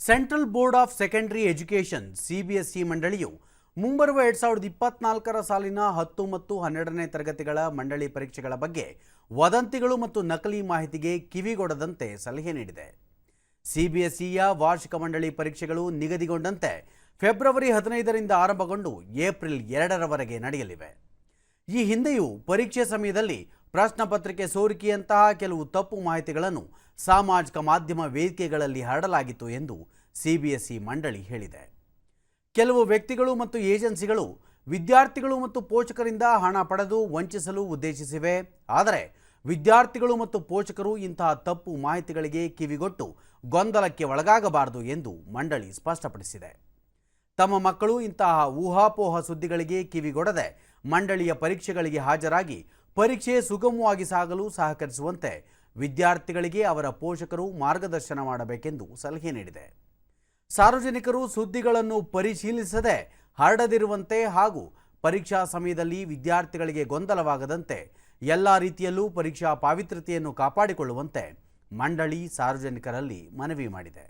Central board of secondary education CBSE ಮಂಡಳಿಯು ಮುಂಬರುವ ಎರಡ್ ಸಾವಿರದ ಇಪ್ಪತ್ನಾಲ್ಕರ ಸಾಲಿನ ಹತ್ತು ಮತ್ತು ಹನ್ನೆರಡನೇ ತರಗತಿಗಳ ಮಂಡಳಿ ಪರೀಕ್ಷೆಗಳ ಬಗ್ಗೆ ವದಂತಿಗಳು ಮತ್ತು ನಕಲಿ ಮಾಹಿತಿಗೆ ಕಿವಿಗೊಡದಂತೆ ಸಲಹೆ ನೀಡಿದೆ. ಸಿಬಿಎಸ್ಇಯ ವಾರ್ಷಿಕ ಮಂಡಳಿ ಪರೀಕ್ಷೆಗಳು ನಿಗದಿಗೊಂಡಂತೆ ಫೆಬ್ರವರಿ ಹದಿನೈದರಿಂದ ಆರಂಭಗೊಂಡು ಏಪ್ರಿಲ್ ಎರಡರವರೆಗೆ ನಡೆಯಲಿವೆ. ಈ ಹಿಂದೆಯೂ ಪರೀಕ್ಷೆ ಸಮಯದಲ್ಲಿ ಪ್ರಶ್ನೆ ಪತ್ರಿಕೆ ಸೋರಿಕೆಯಂತಹ ಕೆಲವು ತಪ್ಪು ಮಾಹಿತಿಗಳನ್ನು ಸಾಮಾಜಿಕ ಮಾಧ್ಯಮ ವೇದಿಕೆಗಳಲ್ಲಿ ಹರಡಲಾಗಿತ್ತು ಎಂದು ಸಿಬಿಎಸ್ಇ ಮಂಡಳಿ ಹೇಳಿದೆ. ಕೆಲವು ವ್ಯಕ್ತಿಗಳು ಮತ್ತು ಏಜೆನ್ಸಿಗಳು ವಿದ್ಯಾರ್ಥಿಗಳು ಮತ್ತು ಪೋಷಕರಿಂದ ಹಣ ಪಡೆದು ವಂಚಿಸಲು ಉದ್ದೇಶಿಸಿವೆ. ಆದರೆ ವಿದ್ಯಾರ್ಥಿಗಳು ಮತ್ತು ಪೋಷಕರು ಇಂತಹ ತಪ್ಪು ಮಾಹಿತಿಗಳಿಗೆ ಕಿವಿಗೊಟ್ಟು ಗೊಂದಲಕ್ಕೆ ಒಳಗಾಗಬಾರದು ಎಂದು ಮಂಡಳಿ ಸ್ಪಷ್ಟಪಡಿಸಿದೆ. ತಮ್ಮ ಮಕ್ಕಳು ಇಂತಹ ಊಹಾಪೋಹ ಸುದ್ದಿಗಳಿಗೆ ಕಿವಿಗೊಡದೆ ಮಂಡಳಿಯ ಪರೀಕ್ಷೆಗಳಿಗೆ ಹಾಜರಾಗಿ ಪರೀಕ್ಷೆ ಸುಗಮವಾಗಿ ಸಾಗಲು ಸಹಕರಿಸುವಂತೆ ವಿದ್ಯಾರ್ಥಿಗಳಿಗೆ ಅವರ ಪೋಷಕರು ಮಾರ್ಗದರ್ಶನ ಮಾಡಬೇಕೆಂದು ಸಲಹೆ ನೀಡಿದೆ. ಸಾರ್ವಜನಿಕರು ಸುದ್ದಿಗಳನ್ನು ಪರಿಶೀಲಿಸದೆ ಹರಡದಿರುವಂತೆ ಹಾಗೂ ಪರೀಕ್ಷಾ ಸಮಯದಲ್ಲಿ ವಿದ್ಯಾರ್ಥಿಗಳಿಗೆ ಗೊಂದಲವಾಗದಂತೆ ಎಲ್ಲ ರೀತಿಯಲ್ಲೂ ಪರೀಕ್ಷಾ ಪಾವಿತ್ರ್ಯತೆಯನ್ನು ಕಾಪಾಡಿಕೊಳ್ಳುವಂತೆ ಮಂಡಳಿ ಸಾರ್ವಜನಿಕರಲ್ಲಿ ಮನವಿ ಮಾಡಿದೆ.